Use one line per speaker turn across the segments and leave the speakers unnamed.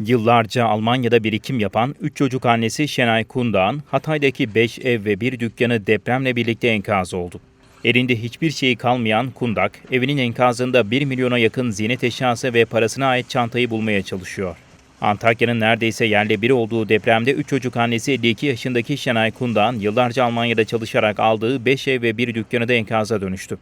Yıllarca Almanya'da birikim yapan 3 çocuk annesi Şenay Kundağ'ın Hatay'daki 5 ev ve bir dükkanı depremle birlikte enkaz oldu. Elinde hiçbir şeyi kalmayan Kundak, evinin enkazında 1 milyona yakın ziynet eşyası ve parasına ait çantayı bulmaya çalışıyor. Antakya'nın neredeyse yerle bir olduğu depremde 3 çocuk annesi 52 yaşındaki Şenay Kundak'ın yıllarca Almanya'da çalışarak aldığı 5 ev ve bir dükkanı da enkaza dönüştü.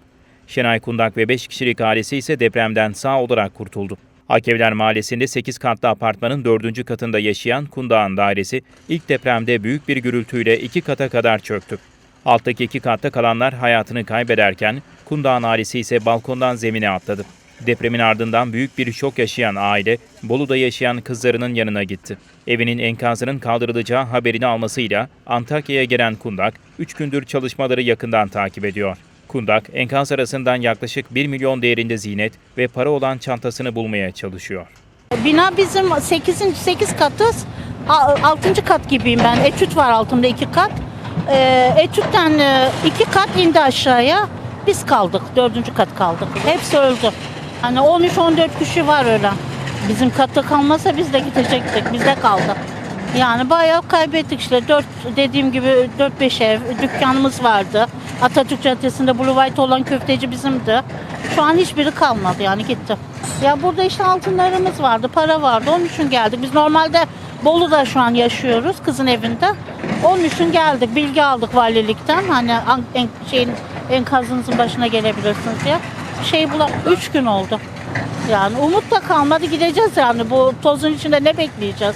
Şenay Kundak ve 5 kişilik ailesi ise depremden sağ olarak kurtuldu. Akevler Mahallesi'nde 8 katlı apartmanın 4. katında yaşayan Kundağ'ın dairesi ilk depremde büyük bir gürültüyle 2 kata kadar çöktü. Alttaki iki katta kalanlar hayatını kaybederken Kundağ'ın ailesi ise balkondan zemine atladı. Depremin ardından büyük bir şok yaşayan aile Bolu'da yaşayan kızlarının yanına gitti. Evinin enkazının kaldırılacağı haberini almasıyla Antakya'ya gelen Kundak 3 gündür çalışmaları yakından takip ediyor. Kundak enkaz arasından yaklaşık 1 milyon değerinde ziynet ve para olan çantasını bulmaya çalışıyor.
Bina bizim 8. 8 katız. 6. kat gibiyim ben. Etüt var altımda 2 kat. Ee, etütten 2 kat indi aşağıya. Biz kaldık. 4. kat kaldık. Hepsi öldü. Hani 13-14 kişi var öyle. Bizim katta kalmasa biz de gidecektik. Biz de kaldık. Yani bayağı kaybettik işte. 4 dediğim gibi 4-5 ev, dükkanımız vardı. Atatürk Caddesi'nde Blue White olan köfteci bizimdi. Şu an hiçbiri kalmadı yani gitti. Ya burada işte altınlarımız vardı, para vardı. Onun için geldik. Biz normalde Bolu'da şu an yaşıyoruz, kızın evinde. Onun için geldik, bilgi aldık valilikten. Hani an- en, şeyin enkazınızın başına gelebilirsiniz diye. Şey bulan 3 gün oldu. Yani umut da kalmadı gideceğiz yani bu tozun içinde ne bekleyeceğiz?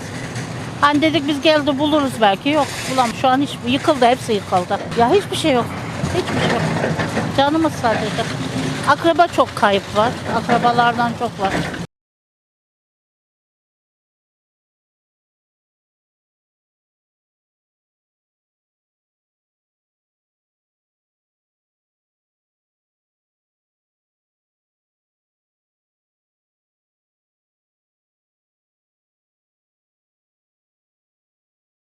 Hani dedik biz geldi buluruz belki yok bulam. Şu an hiç yıkıldı hepsi yıkıldı. Ya hiçbir şey yok. Hiçbir şey yok. Canımız sadece. Akraba çok kayıp var. Akrabalardan çok var.